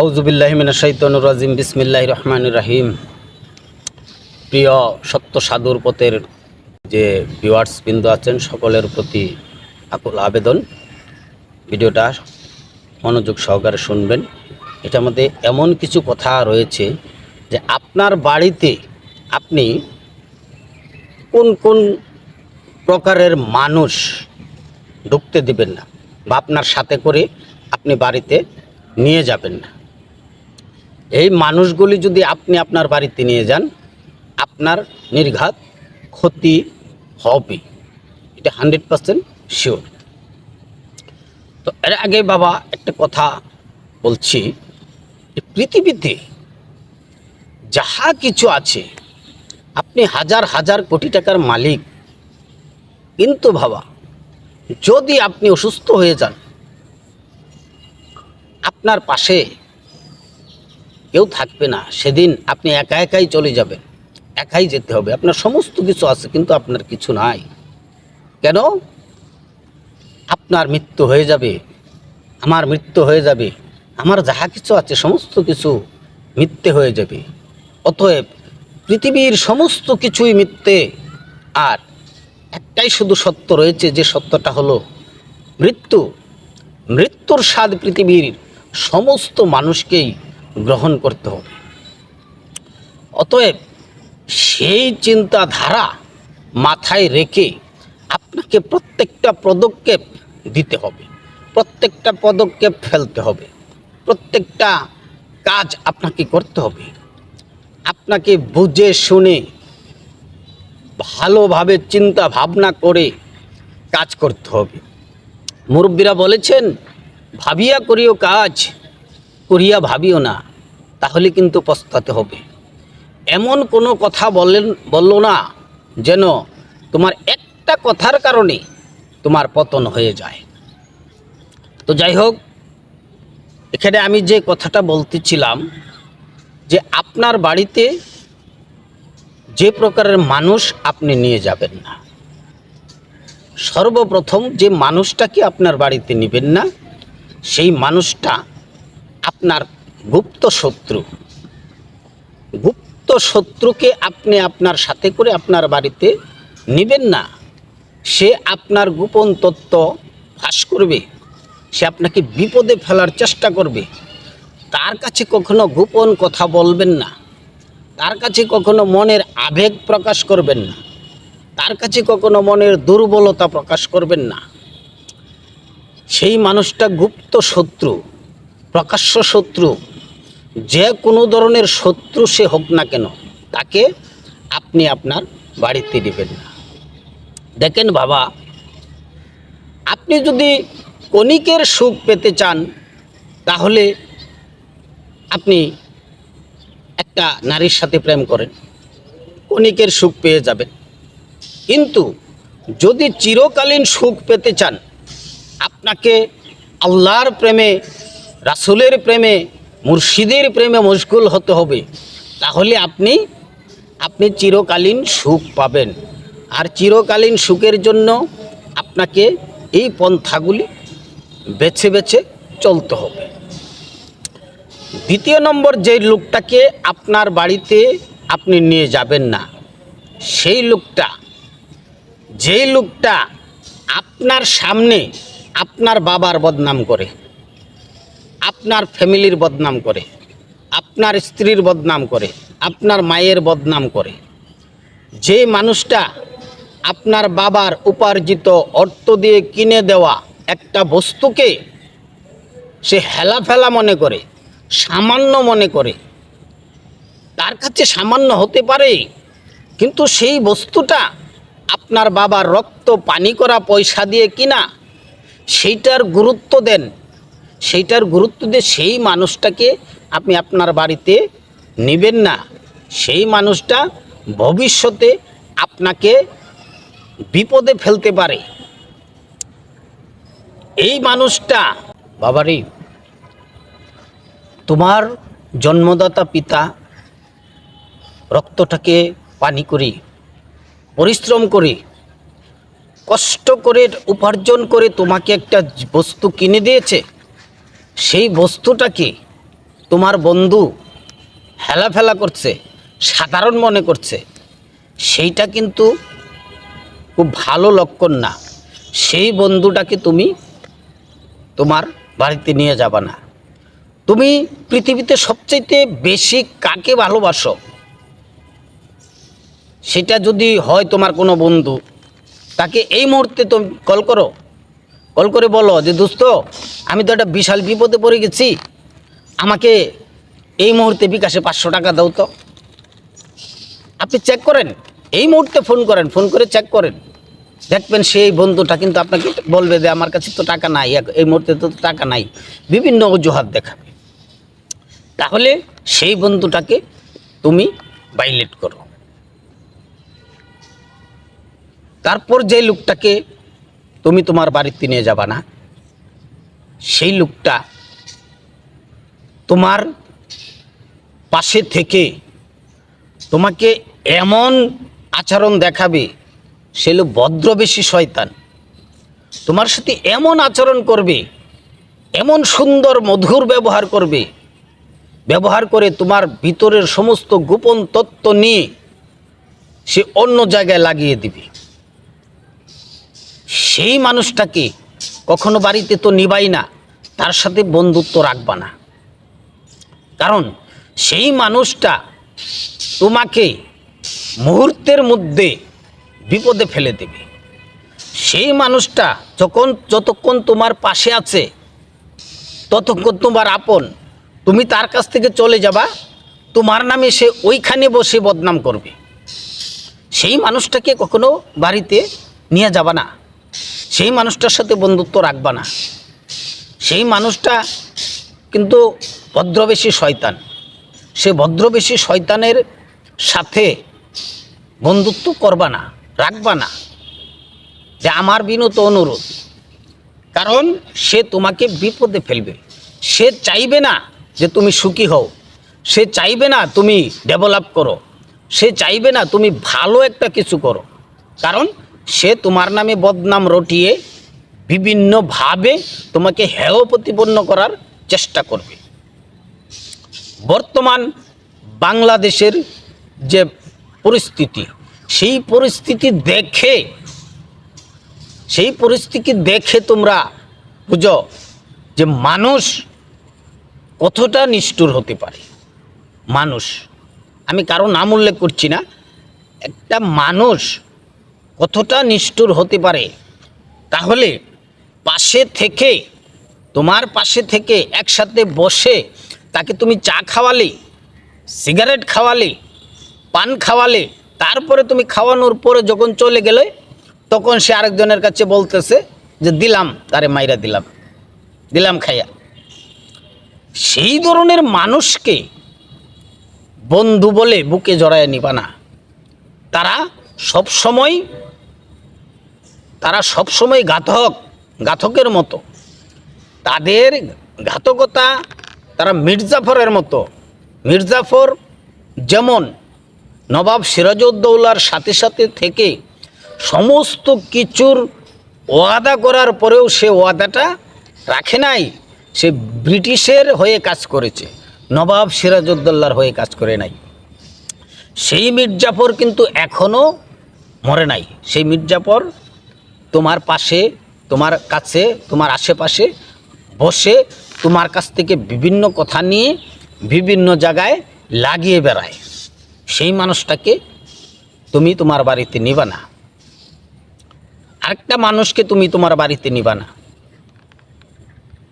আউজুবিল্লাহিমিনাশাইতনুর রাজিম বিসমিল্লাহ রহমান রাহিম। প্রিয় সত্য সাধুর পথের যে ভিউয়ার্স বিন্দু আছেন, সকলের প্রতি আকুল আবেদন। ভিডিওটা মনোযোগ সহকারে শুনবেন। এটার মধ্যে এমন কিছু কথা রয়েছে যে আপনার বাড়িতে আপনি কোন কোন প্রকারের মানুষ ঢুকতে দিবেন না বা আপনার সাথে করে আপনি বাড়িতে নিয়ে যাবেন না। এই মানুষগুলি যদি আপনি আপনার বাড়িতে নিয়ে যান, আপনার নির্ঘাত ক্ষতি হবে এটা হান্ড্রেড পারসেন্ট শিওর। তো এর আগে বাবা একটা কথা বলছি পৃথিবীতে যাহা কিছু আছে, আপনি হাজার হাজার কোটি টাকার মালিক। কিন্তু বাবা, যদি আপনি অসুস্থ হয়ে যান, আপনার পাশে কেউ থাকবে না। সেদিন আপনি একা একাই চলে যাবেন। একাই যেতে হবে। আপনার সমস্ত কিছু আছে, কিন্তু আপনার কিছু নাই। কেন? আপনার মৃত্যু হয়ে যাবে। আমার মৃত্যু হয়ে যাবে। আমার যাহা কিছু আছে, সমস্ত কিছু মিথ্যে হয়ে যাবে। অতএব পৃথিবীর সমস্ত কিছুই মিথ্যে। আর একটাই শুধু সত্য রয়েছে, যে সত্যটা হলো মৃত্যু। মৃত্যুর স্বাদ পৃথিবীর সমস্ত মানুষকেই গ্রহণ করতে হবে। অতএব সেই চিন্তাধারা মাথায় রেখে আপনাকে প্রত্যেকটা পদক্ষেপ দিতে হবে। প্রত্যেকটা পদক্ষেপ ফেলতে হবে। প্রত্যেকটা কাজ আপনাকে করতে হবে। আপনাকে বুঝে শুনে ভালোভাবে চিন্তা ভাবনা করে কাজ করতে হবে। মুরব্বীরা বলেছেন, ভাবিয়া করিও কাজ করিয়া ভাবিও না, তাহলে কিন্তু পস্তাতে হবে। এমন কোনো কথা বললেন বলল না যেন তোমার একটা কথার কারণে তোমার পতন হয়ে যায়। তো যাই হোক, এখানে আমি যে কথাটা বলতেছিলাম যে আপনার বাড়িতে যে প্রকারের মানুষ আপনি নিয়ে যাবেন না। সর্বপ্রথম যে মানুষটাকে আপনার বাড়িতে নেবেন না, সেই মানুষটা আপনার গুপ্ত শত্রু। গুপ্ত শত্রুকে আপনি আপনার সাথে করে আপনার বাড়িতে নেবেন না। সে আপনার গোপন তত্ত্ব ফাঁস করবে। সে আপনাকে বিপদে ফেলার চেষ্টা করবে। তার কাছে কখনো গোপন কথা বলবেন না। তার কাছে কখনো মনের আবেগ প্রকাশ করবেন না। তার কাছে কখনো মনের দুর্বলতা প্রকাশ করবেন না। সেই মানুষটা গুপ্ত শত্রু। প্রকাশ্য শত্রু, যে কোনো ধরনের শত্রু সে হোক না কেন, তাকে আপনি আপনার বাড়িতে নেবেন না। দেখেন বাবা, আপনি যদি কণিকের সুখ পেতে চান, তাহলে আপনি একটা নারীর সাথে প্রেম করেন, কণিকের সুখ পেয়ে যাবেন। কিন্তু যদি চিরকালীন সুখ পেতে চান, আপনাকে আল্লাহর প্রেমে রাসুলের প্রেমে, মুর্শিদের প্রেমে মশগুল হতে হবে। তাহলে আপনি আপনি চিরকালীন সুখ পাবেন। আর চিরকালীন সুখের জন্য আপনাকে এই পন্থাগুলি বেছে বেছে চলতে হবে। দ্বিতীয় নম্বর, যে লোকটাকে আপনার বাড়িতে আপনি নিয়ে যাবেন না, সেই লোকটা, যেই লোকটা আপনার সামনে আপনার বাবার বদনাম করে। আপনার ফ্যামিলির বদনাম করে, আপনার স্ত্রীর বদনাম করে, আপনার মায়ের বদনাম করে। যে মানুষটা আপনার বাবার উপার্জিত অর্থ দিয়ে কিনে দেওয়া একটা বস্তুকে সে হেলাফেলা মনে করে, সামান্য মনে করে, তার কাছে সামান্য হতে পারে, কিন্তু সেই বস্তুটা আপনার বাবার রক্ত পানি করা পয়সা দিয়ে কিনা, সেইটার গুরুত্ব দেন সেইটার গুরুত্ব দিয়ে সেই মানুষটাকে আপনি আপনার বাড়িতে নেবেন না। সেই মানুষটা ভবিষ্যতে আপনাকে বিপদে ফেলতে পারে। এই মানুষটা, বাবারি, তোমার জন্মদাতা পিতা রক্তটাকে পানি করি, পরিশ্রম করে, কষ্ট করে উপার্জন করে তোমাকে একটা বস্তু কিনে দিয়েছে। সেই বস্তুটাকে তোমার বন্ধু হেলাফেলা করছে, সাধারণ মনে করছে। সেইটা কিন্তু খুব ভালো লক্ষণ না। সেই বন্ধুটাকে তুমি? তোমার বাড়িতে নিয়ে যাবা না। তুমি পৃথিবীতে সবচাইতে বেশি কাকে ভালোবাসো? সেটা যদি হয় তোমার কোনো বন্ধু, তাকে এই মুহূর্তে তুমি কল করো। কল করে বলো যে, দোস্ত, আমি তো একটা বিশাল বিপদে পড়ে গেছি। আমাকে এই মুহূর্তে বিকাশে পাঁচশো টাকা দাও তো। আপনি চেক করেন। এই মুহূর্তে ফোন করেন ফোন করে চেক করেন। দেখবেন সেই বন্ধুটা কিন্তু আপনাকে বলবে যে, আমার কাছে তো টাকা নাই এই মুহূর্তে তো টাকা নাই। বিভিন্ন অজুহাত দেখাবে। তাহলে সেই বন্ধুটাকে তুমি বাইলেট করো। তারপর যে লোকটাকে তুমি তোমার বাড়িতে নিয়ে যাবা না। সেই লোকটা তোমার পাশে থেকে তোমাকে এমন আচরণ দেখাবে, সে হলো ভদ্রবেশী শয়তান। তোমার সাথে এমন আচরণ করবে, এমন সুন্দর মধুর ব্যবহার করবে, ব্যবহার করে তোমার ভিতরের সমস্ত গোপন তত্ত্ব নিয়ে সে অন্য জায়গায় লাগিয়ে দিবে। সেই মানুষটাকে কখনো বাড়িতে তো নিবাই না, তার সাথে বন্ধুত্ব রাখবা না। কারণ সেই মানুষটা তোমাকে মুহূর্তের মধ্যে বিপদে ফেলে দেবে। সেই মানুষটা যখন যতক্ষণ তোমার পাশে আছে, ততক্ষণ তোমার আপন, তুমি তার কাছ থেকে চলে যাবা, তোমার নামে সে ওইখানে বসে বদনাম করবে। সেই মানুষটাকে কখনো বাড়িতে নিয়ে যাবা না। সেই মানুষটার সাথে বন্ধুত্ব রাখবা না। সেই মানুষটা কিন্তু ভদ্রবেশী শয়তান। সে ভদ্রবেশী শয়তানের সাথে বন্ধুত্ব করবা না, রাখবা না। যে আমার বিনত অনুরোধ। কারণ সে তোমাকে বিপদে ফেলবে। সে চাইবে না যে তুমি সুখী হও। সে চাইবে না তুমি ডেভেলপ করো। সে চাইবে না তুমি ভালো একটা কিছু করো। কারণ সে তোমার নামে বদনাম রটিয়ে বিভিন্নভাবে তোমাকে হেয় প্রতিপন্ন করার চেষ্টা করবে। বর্তমান বাংলাদেশের যে পরিস্থিতি, সেই পরিস্থিতি দেখে, সেই পরিস্থিতি দেখে তোমরা বুঝো যে মানুষ কতটা নিষ্ঠুর হতে পারে। মানুষ, আমি কারও নাম উল্লেখ করছি না, একটা মানুষ কতটা নিষ্ঠুর হতে পারে? তাহলে পাশে থেকে, তোমার পাশে থেকে একসাথে বসে তাকে তুমি চা খাওয়ালে, সিগারেট খাওয়ালে, পান খাওয়ালে, তারপরে তুমি খাওয়ানোর পরে যখন চলে গেলে, তখন সে আরেকজনের কাছে বলতেছে যে, দিলাম। তারে মাইরা দিলাম। দিলাম খাইয়া। সেই ধরনের মানুষকে বন্ধু বলে বুকে জড়ায় নিবা না। তারা সব সময় তারা সবসময় ঘাতক, ঘাতকের মতো। তাদের ঘাতকতা তারা মির্জাফরের মতো। মির্জাফর যেমন নবাব সিরাজউদ্দৌলার সাথে সাথে থেকে সমস্ত কিছুর ওয়াদা করার পরেও সে ওয়াদাটা রাখে নাই, সে ব্রিটিশের হয়ে কাজ করেছে, নবাব সিরাজউদ্দৌলার হয়ে কাজ করে নাই। সেই মির্জাফর কিন্তু এখনও মরে নাই। সেই মির্জাফর তোমার পাশে, তোমার কাছে, তোমার আশেপাশে বসে তোমার কাছ থেকে বিভিন্ন কথা নিয়ে বিভিন্ন জায়গায় লাগিয়ে বেড়ায়। সেই মানুষটাকে তুমি তোমার বাড়িতে নিবা না। আরেকটা মানুষকে তুমি তোমার বাড়িতে নিবা না।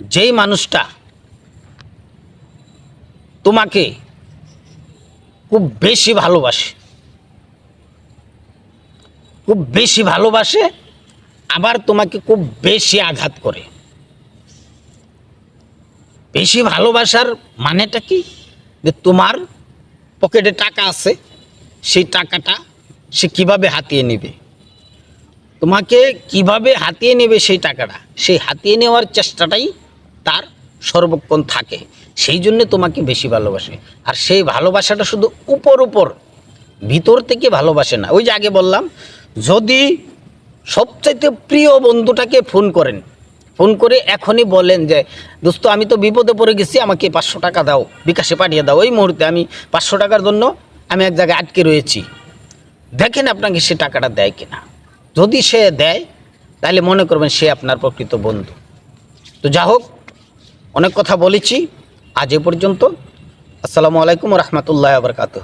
যেই মানুষটা তোমাকে খুব বেশি ভালোবাসে, খুব বেশি ভালোবাসে আবার তোমাকে খুব বেশি আঘাত করে। বেশি ভালোবাসার মানেটা কি? যে তোমার পকেটে টাকা আছে, সেই টাকাটা সে কীভাবে হাতিয়ে নেবে? তোমাকে কীভাবে হাতিয়ে নেবে সেই টাকাটা? সেই হাতিয়ে নেওয়ার চেষ্টাটাই তার সর্বক্ষণ থাকে। সেই জন্য তোমাকে বেশি ভালোবাসে। আর সেই ভালোবাসাটা শুধু উপর উপর, ভিতর থেকে ভালোবাসে না। ওই যে আগে বললাম, যদি সবচাইতে প্রিয় বন্ধুটাকে ফোন করেন। ফোন করে এখনই বলেন যে, দোস্ত, আমি তো বিপদে পড়ে গেছি, আমাকে পাঁচশো টাকা দাও, বিকাশে পাঠিয়ে দাও। ওই মুহূর্তে আমি পাঁচশো টাকার জন্য আমি এক জায়গায় আটকে রয়েছি। দেখেন আপনাকে সে টাকাটা দেয় কিনা। যদি সে দেয়, তাহলে মনে করবেন সে আপনার প্রকৃত বন্ধু। তো যা হোক, অনেক কথা বলেছি। আজ এ পর্যন্ত। আসসালামু আলাইকুম রহমতুল্লাহ আবরকাত